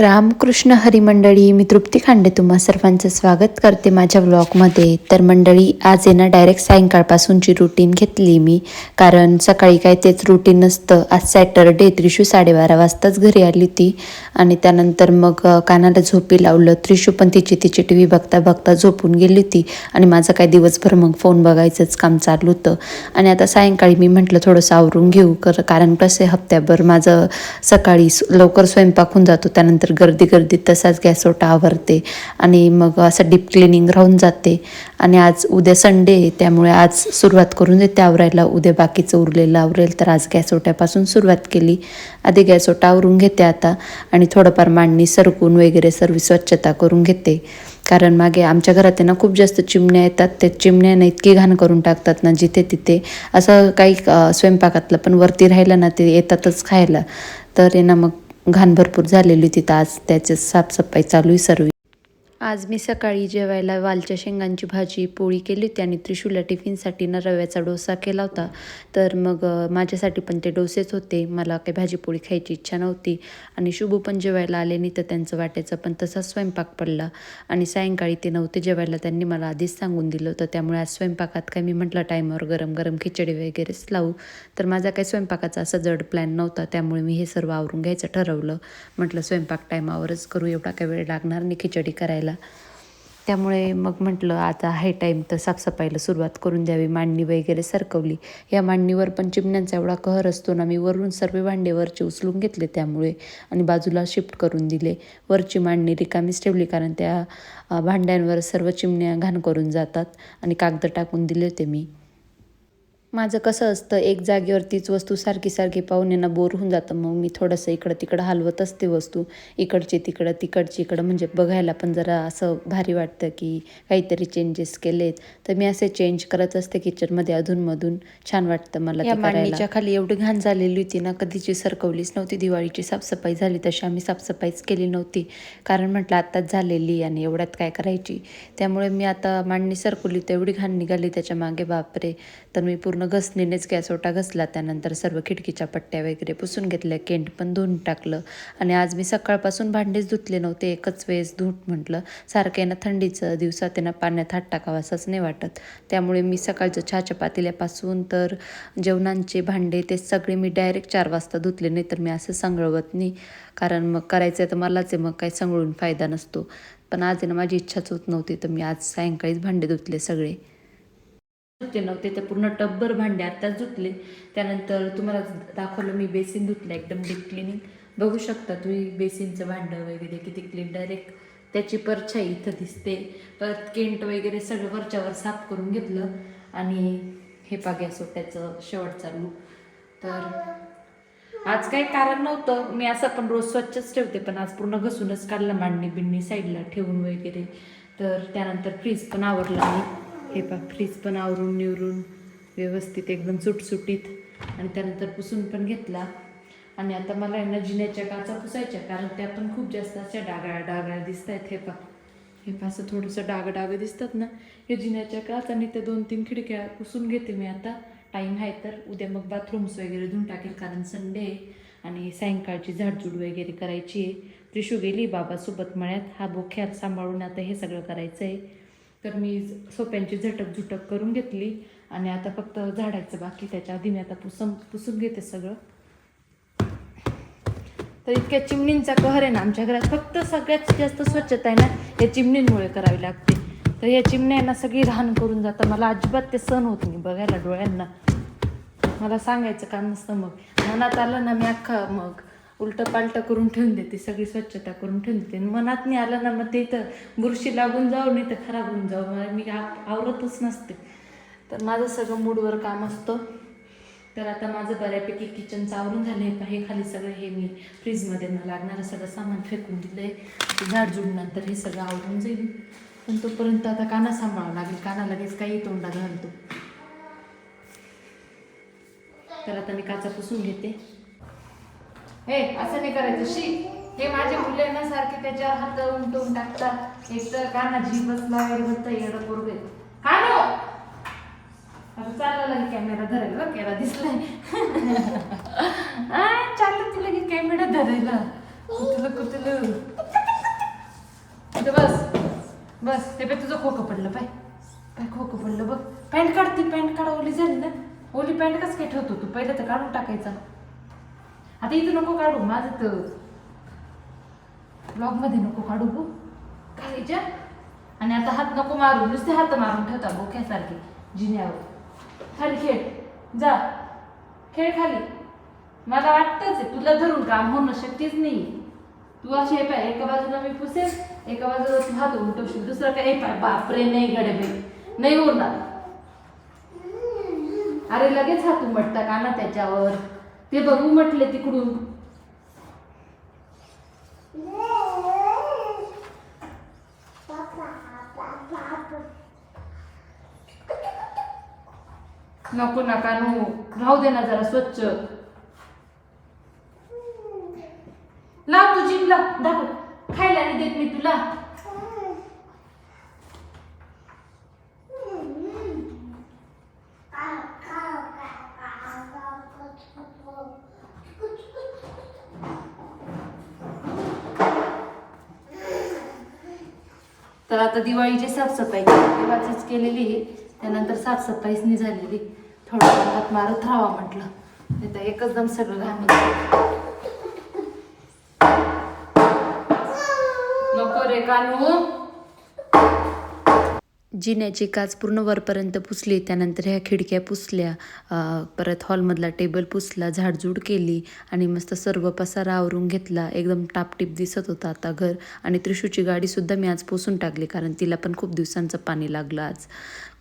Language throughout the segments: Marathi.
रामकृष्ण हरी मंडळी मी तृप्ती खांडे तुम्हा सर्वांचं स्वागत करते माझ्या व्लॉगमध्ये तर मंडळी आज आहे ना डायरेक्ट सायंकाळपासूनची रुटीन घेतली मी. कारण सकाळी काय तेच रुटीन नसतं. आज सॅटरडे त्रिशू साडेबारा वाजताच घरी आली ती आणि त्यानंतर मग कानाला झोपी लावलं. त्रिशू पण तिची तिची टी व्ही बघता बघता झोपून गेली होती. आणि माझं काय दिवसभर मग फोन बघायचंच काम चालू होतं. आणि आता सायंकाळी मी म्हटलं थोडंसं आवरून घेऊ. कर कारण कसं हप्त्याभर माझं सकाळी लवकर स्वयंपाक होऊन जातो. त्यानंतर गर्दी गर्दीत तसाच गॅसोटा आवरते आणि मग असं डीप क्लिनिंग राहून जाते. आणि आज उद्या संडे आहे त्यामुळे आज सुरुवात करून देते आवरायला उद्या बाकीचं उरलेलं आवरेल. तर आज गॅसोट्यापासून सुरुवात केली. आधी गॅसोटा आवरून घेते आता आणि थोडंफार मांडणी सरकून वगैरे सर्व स्वच्छता करून घेते. कारण मागे आमच्या घरात आहे ना खूप जास्त चिमण्या येतात. ते चिमण्यानं इतकी घाण करून टाकतात ना जिथे तिथे. असं काही स्वयंपाकातलं पण वरती राहिलं ना ते येतातच खायला. तर आहे ना मग घाण भरपूर झालेली तिथं आज त्याची साफसफाई चालू आहे सर्व. आज मी सकाळी जेवायला वालच्या शेंगांची भाजी पोळी केली होती आणि त्रिशूला टिफिनसाठी ना रव्याचा डोसा केला होता. तर मग माझ्यासाठी पण ते डोसेच होते. मला काही भाजी पोळी खायची इच्छा नव्हती आणि शुभू पण जेवायला आले नाही तर त्यांचं वाटायचं पण तसाच स्वयंपाक पडला. आणि सायंकाळी ते नव्हते जेवायला त्यांनी मला आधीच सांगून दिलं होतं. त्यामुळे आज स्वयंपाकात काय मी म्हटलं टाईमवर गरम गरम खिचडी वगैरेच लावू. तर माझा काही स्वयंपाकाचा असा जड प्लॅन नव्हता. त्यामुळे मी हे सर्व आवरून घ्यायचं ठरवलं. म्हटलं स्वयंपाक टायमावरच करू. एवढा काही वेळ लागणार नाही. खिचडी करायला त्यामुळे मग म्हटलं आता आहे टाईम तर साफसफाईला सुरुवात करून द्यावी. मांडणी वगैरे सरकवली. या मांडणीवर पण चिमण्यांचा एवढा कहर असतो ना मी वरून सर्व भांडे वरचे उचलून घेतले त्यामुळे आणि बाजूला शिफ्ट करून दिले. वरची मांडणी रिकामीच ठेवली कारण त्या भांड्यांवर सर्व चिमण्या घाण करून जातात आणि कागद टाकून दिले होते मी. माझं कसं असतं एक जागेवर तीच वस्तू सारखी सारखी पाहून यांना बोर होऊन जातं. मग मी थोडंसं इकडं तिकडं हलवत असते वस्तू. इकडची तिकडं तिकडची इकडं. म्हणजे बघायला पण जरा असं भारी वाटतं की काहीतरी चेंजेस केलेत. तर मी असे चेंज करत असते किचनमध्ये अधूनमधून. छान वाटतं मला या मांडणीच्या खाली एवढी घाण झालेली होती ना कधीची सरकवलीच नव्हती. दिवाळीची साफसफाई झाली तशी आम्ही साफसफाईच केली नव्हती. कारण म्हटलं आत्ताच झालेली आणि एवढ्यात काय करायची? त्यामुळे मी आता मांडणी सरकवली तर एवढी घाण निघाली त्याच्यामागे. बापरे! तर मी पूर्ण घसणीनेच गॅसोटा घसला. त्यानंतर सर्व खिडकीच्या पट्ट्या वगैरे पुसून घेतल्या. केंट पण धुवून टाकलं. आणि आज मी सकाळपासून भांडेच धुतले नव्हते. एकच वेळेस धूट म्हटलं. सारखं आहे ना थंडीचं दिवसात त्यांना पाण्यात हात टाकावा असंच नाही वाटत. त्यामुळे मी सकाळचं चहाच्या पातेल्यापासून तर जेवणांचे भांडे ते सगळे मी डायरेक्ट चार वाजता धुतले. नाही तर मी असं संगळवत नाही. कारण मग करायचं आहे तर मलाच आहे. मग काही संगळून फायदा नसतो. पण आज ना माझी इच्छाच होत नव्हती. तर मी आज सायंकाळीच भांडे धुतले सगळे. धुतले नव्हते तर पूर्ण टब्बर भांडे आत्ताच धुतले. त्यानंतर तुम्हाला दाखवलं मी बेसिन धुतलं एकदम डीप क्लिनिंग. बघू शकता तुम्ही बेसिनचं भांडं वगैरे किती क्लीन डायरेक्ट त्याची परछाई इथं दिसते. परत केंट वगैरे सगळं वरच्यावर साफ करून घेतलं आणि हे पाग्या सोट्याचं शेवट चालू. तर आज काही कारण नव्हतं. मी असं पण रोज स्वच्छच ठेवते पण आज पूर्ण घसूनच काढलं मांडणी बिंडणी साईडला ठेवून वगैरे. तर त्यानंतर फ्रीज पण आवरला मी. हे पा फ्रीज पण आवरून निवरून व्यवस्थित एकदम सुटसुटीत. आणि त्यानंतर पुसून पण घेतला. आणि आता मला यांना जिन्याच्या काचा पुसायच्या कारण त्या पण खूप जास्त अशा डागाळ्या डागाळ्या दिसत आहेत हे पा हे पा असं थोडंसं डाग डाग दिसतात ना. हे जिन्याच्या काच आणि त्या दोन तीन खिडक्या पुसून घेते मी आता. टाईम आहे तर उद्या मग बाथरूम्स वगैरे धुवून टाकेल कारण संडे आहे. आणि सायंकाळची झाडझूड वगैरे करायची आहे. त्रिशू गेली बाबासोबत मळ्यात. हा बोख्यात सांभाळून आता हे सगळं करायचं आहे तर मी सोप्यांची झटक झुटक करून घेतली आणि आता फक्त झाडायचं बाकी त्याच्या आधी मी आता पुसून पुसून घेते सगळं. तर इतक्या चिमणींचा कहर आहे ना आमच्या घरात फक्त सगळ्यात जास्त स्वच्छता आहे ना या चिमणींमुळे करावी लागते. तर या चिमण्या ना सगळी राहण करून जातं. मला अजिबात ते सण होत नाही बघायला डोळ्यांना. मला सांगायचं काम नसतं मग. मनात आलं ना मी अख्खा मग उलटं पालटं करून ठेवून देते सगळी स्वच्छता करून ठेवून देते. आणि मनात नाही आलं ना मग ते तर बुरशी लागून जाऊ नाही तर खराब होऊन जाऊ. मला मी आ- आवरतच नसते. तर माझं सगळं मूडवर काम असतं. तर आता माझं बऱ्यापैकी किचनचं आवरून झालं आहे हे खाली सगळं हे मी फ्रीजमध्ये न लागणारं सगळं सामान फेकून दिलं आहे झाडझूड नंतर हे सगळं आवरून जाईल. पण तोपर्यंत आता काना सांभाळावं लागेल. काना लगेच काही तोंडा घालतो. तर आता मी काचा पुसून घेते. हे असं नाही करायचं. शी हे माझे मुले ना सारखे त्याच्यावर हात उमटवून टाकतात. एक तर काना जी बसला वगैरे बसता येडं पोरगे. कानो! आता चालला लगे कॅमेरा धरायला बघ केला दिसलाय. आ, चाललं तुला की कॅमेरा धरायला. कुतलं कुतलं. बस बस. ते पण तुझं खोकं पडलं पाय. पाय खोकं पडलं बघ. पॅन्ट काढते पॅन्ट काढा ओली झाली ना. ओली पॅन्ट कसं काय ठेवतो तू? पहिलं तर काढून टाकायचा. आता इथं नको काढू माझं तर ब्लॉगमध्ये नको काढू गो खालीच्या आणि आता हात नको मारू नुसते हात मारून ठेवता बोक्यासारखे जिन्यावर. खाली खेळ. जा. खेळ खाली. मला वाटतंच आहे तुला धरून काम होणं शक्यच नाही तू अशी हे पाय एका बाजूला मी पुसेल एका बाजूला तू हात उलटवशील दुसरं काय? हे पाय बापरे नाही गडे नाही उरणार अरे लगेच हात उमटता का ना त्याच्यावर? ते बघू म्हटले तिकडून. नको नका नो. राहू दे ना जरा स्वच्छ. लाव तू जिमला दाखव. खायला नाही देत मी तुला. तर आता दिवाळीची साफसफाई तेव्हाचीच केलेली आहे. त्यानंतर साफसफाईच नाही झालेली. थोडं हात मारत राहावा म्हटलं. नाही तर एकदम सगळं घाण नको रे कानू. जिन्याची काच पूर्ण वरपर्यंत पुसली त्यानंतर ह्या खिडक्या पुसल्या परत हॉलमधला टेबल पुसला झाडझूड केली आणि मस्त सर्व पसारा आवरून घेतला. एकदम टापटीप दिसत होता आता घर आणि त्रिशूची गाडीसुद्धा मी आज पुसून टाकली कारण तिला पण खूप दिवसांचं पाणी लागलं आज.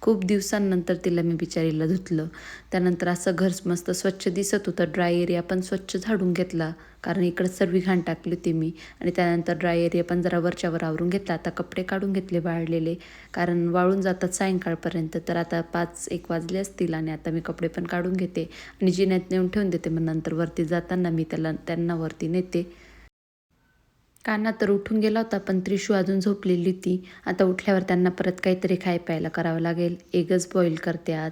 खूप दिवसांनंतर तिला मी बिचारीला धुतलं. त्यानंतर असं घर मस्त स्वच्छ दिसत होतं. ड्राय एरिया पण स्वच्छ झाडून घेतला. कारण इकडं सर्व घाण टाकली होती मी. आणि त्यानंतर ड्राय एरिया पण जरा वरच्यावर आवरून घेतला. आता कपडे काढून घेतले वाळलेले. कारण वाळून जातात सायंकाळपर्यंत. तर आता पाच एक वाजले असतील आणि आता मी कपडे पण काढून घेते. आणि जिन्यात नेऊन ठेवून देते. मग नंतर वरती जाताना मी त्याला त्यांना वरती नेते. काना तर उठून गेला होता पण त्रिशू अजून झोपलेली होती. आता उठल्यावर त्यांना परत काहीतरी खाय प्यायला करावं लागेल. एगच बॉईल करते आज.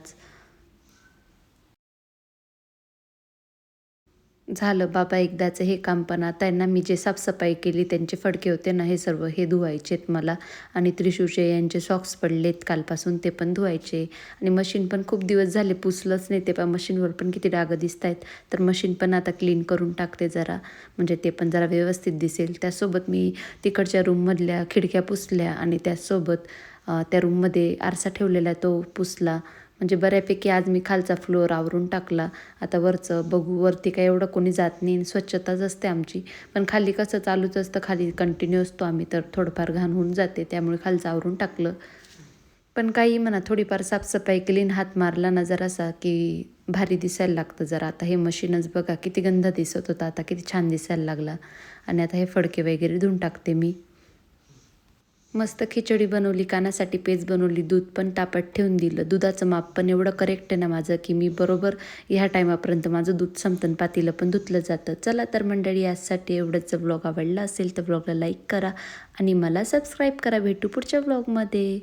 झालं बाबा एकदाचं हे काम पण आता आहे ना मी जे साफसफाई केली त्यांचे फडके होते ना हे सर्व हे धुवायचेत मला. आणि त्रिशूचे यांचे सॉक्स पडलेत कालपासून ते पण धुवायचे आणि मशीन पण खूप दिवस झाले पुसलंच नाही ते पण मशीनवर पण किती डागं दिसत आहेत तर मशीन पण आता क्लीन करून टाकते जरा. म्हणजे ते पण जरा व्यवस्थित दिसेल. त्यासोबत मी तिकडच्या रूममधल्या खिडक्या पुसल्या आणि त्यासोबत त्या रूममध्ये आरसा ठेवलेला तो पुसला. म्हणजे बऱ्यापैकी आज मी खालचा फ्लोअर आवरून टाकला. आता वरचं बघू वरती काय एवढं कोणी जात नाही स्वच्छताच असते आमची. पण खाली कसं चालूच असतं खाली कंटिन्यू असतो आम्ही तर थोडंफार घाण होऊन जाते त्यामुळे खालचं आवरून टाकलं. पण काही म्हणा थोडीफार साफसफाई क्लीन हात मारला ना जरासा की भारी दिसायला लागतं जरा. आता हे मशीनच बघा किती गंध दिसत होता आता किती छान दिसायला लागला. आणि आता हे फडके वगैरे धुवून टाकते मी. मस्त खिचडी बनवली कानासाठी पेज बनवली दूध पण तापत ठेवून दिलं. दुधाचं माप पण एवढं करेक्ट आहे ना माझं की मी बरोबर ह्या टायमापर्यंत माझं दूध संपतं पातीलं पण धुतलं जातं. चला तर मंडळी यासाठी एवढंच ब्लॉग आवडला असेल तर ब्लॉगला लाईक करा आणि मला सबस्क्राईब करा भेटू पुढच्या ब्लॉगमध्ये